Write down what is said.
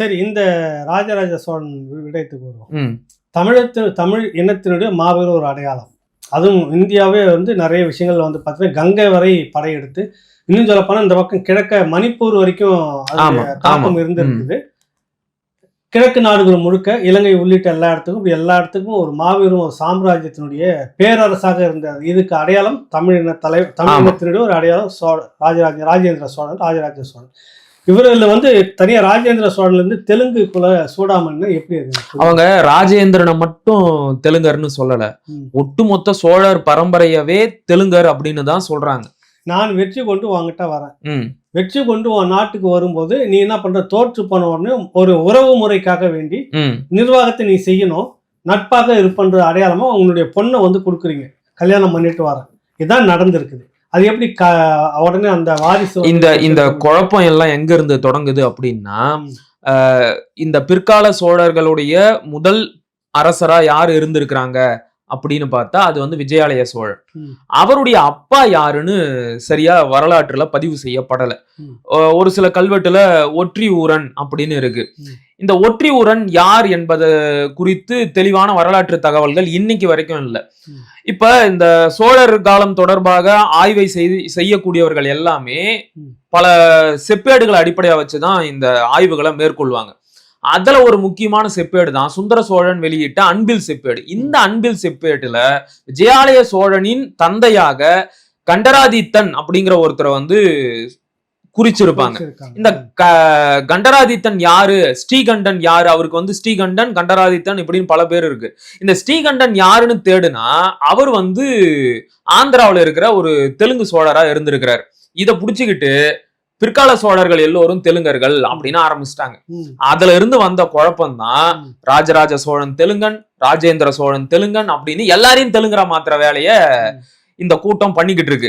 சரி இந்த ராஜராஜ சோழன் விடயத்துக்கு வருவோம். தமிழத்து தமிழ் இனத்தினுடைய மாபெரும் ஒரு அடையாளம். அதுவும் இந்தியாவே வந்து நிறைய விஷயங்கள் வந்து பார்த்தீங்கன்னா கங்கை வரை படையெடுத்து இன்னும் சொல்லப்போனால் இந்த பக்கம் கிழக்க மணிப்பூர் வரைக்கும் தாக்கம். இருந்திருக்குது. கிழக்கு நாடுகள் முழுக்க இலங்கை உள்ளிட்ட எல்லா இடத்துக்கும் இப்படி எல்லா இடத்துக்கும் ஒரு மாபெரும் ஒரு சாம்ராஜ்யத்தினுடைய பேரரசாக இருந்தது இதுக்கு அடையாளம் தமிழின தலை தமிழ் ஆமா. இனத்தினுடைய ஒரு அடையாளம் சோழ ராஜராஜ ராஜேந்திர சோழன் ராஜராஜ சோழன். இவர்களில் வந்து தனியாக ராஜேந்திர சோழன்ல இருந்து தெலுங்கு குல சூடாமன்னா எப்படி அவங்க ராஜேந்திரனை மட்டும் தெலுங்கர்னு சொல்லல. ஒட்டுமொத்த சோழர் பரம்பரையவே தெலுங்கர் அப்படின்னு தான் சொல்றாங்க. நான் வெற்றி கொண்டு உன்கிட்ட வரேன். வெற்றி கொண்டு உன் நாட்டுக்கு வரும்போது நீ என்ன பண்ற? தோற்று போன உடனே ஒரு உறவு முறைக்காக வேண்டி நிர்வாகத்தை நீ செய்யணும். நட்பாக இருப்பன்ற அடையாளமா உங்களுடைய பொண்ணை வந்து கொடுக்குறீங்க. கல்யாணம் பண்ணிட்டு வரேன். இதான் நடந்திருக்குது. அது எப்படி க உடனே அந்த வாரிசு இந்த இந்த குழப்பம் எல்லாம் எங்க இருந்து தொடங்குது அப்படின்னா இந்த பிற்கால சோழர்களுடைய முதல் அரசரா யார் இருந்திருக்கிறாங்க? அப்படின்னு பார்த்தா அது வந்து விஜயாலய சோழர் ம். அவருடைய அப்பா யாருன்னு சரியா வரலாற்றுல பதிவு செய்யப்படல ஒரு சில கல்வெட்டுல ஒற்றி ஊரன் அப்படின்னு இருக்கு. இந்த ஒற்றி ஊரன் யார் என்பது குறித்து தெளிவான வரலாற்று தகவல்கள் இன்னைக்கு வரைக்கும் இல்லை. இப்ப இந்த சோழர் காலம் தொடர்பாக ஆய்வை செய்து செய்யக்கூடியவர்கள் எல்லாமே. பல செப்பேடுகளை அடிப்படையா வச்சுதான் இந்த ஆய்வுகளை மேற்கொள்வாங்க அதுல ஒரு முக்கியமான செப்பேடு தான் சுந்தர சோழன் வெளியிட்ட அன்பில் செப்பேடு. இந்த அன்பில் செப்பேட்டுல விஜயாலய சோழனின் தந்தையாக கண்டராதித்தன் அப்படிங்கிற ஒருத்தரை வந்து குறிச்சிருப்பாங்க. இந்த க- கண்டராதித்தன் யாரு? ஸ்ரீகண்டன் யாரு? அவருக்கு வந்து ஸ்ரீகண்டன் கண்டராதித்தன் இப்படின்னு பல பேர் இருக்கு. இந்த ஸ்ரீகண்டன் யாருன்னு தேடுனா அவர் வந்து ஆந்திராவுல இருக்கிற ஒரு தெலுங்கு சோழரா இருந்திருக்கிறார். இத புடிச்சுக்கிட்டு பிற்கால சோழர்கள் எல்லோரும் தெலுங்கர்கள் அப்படின்னு ஆரம்பிச்சிட்டாங்க. அதுல இருந்து வந்த குழப்பம் தான் ம். ராஜராஜ சோழன் தெலுங்கன் ராஜேந்திர சோழன் தெலுங்கன் அப்படின்னு எல்லாரையும் தெலுங்கரா மாத்துற வேலைய இந்த கூட்டம் பண்ணிக்கிட்டு இருக்கு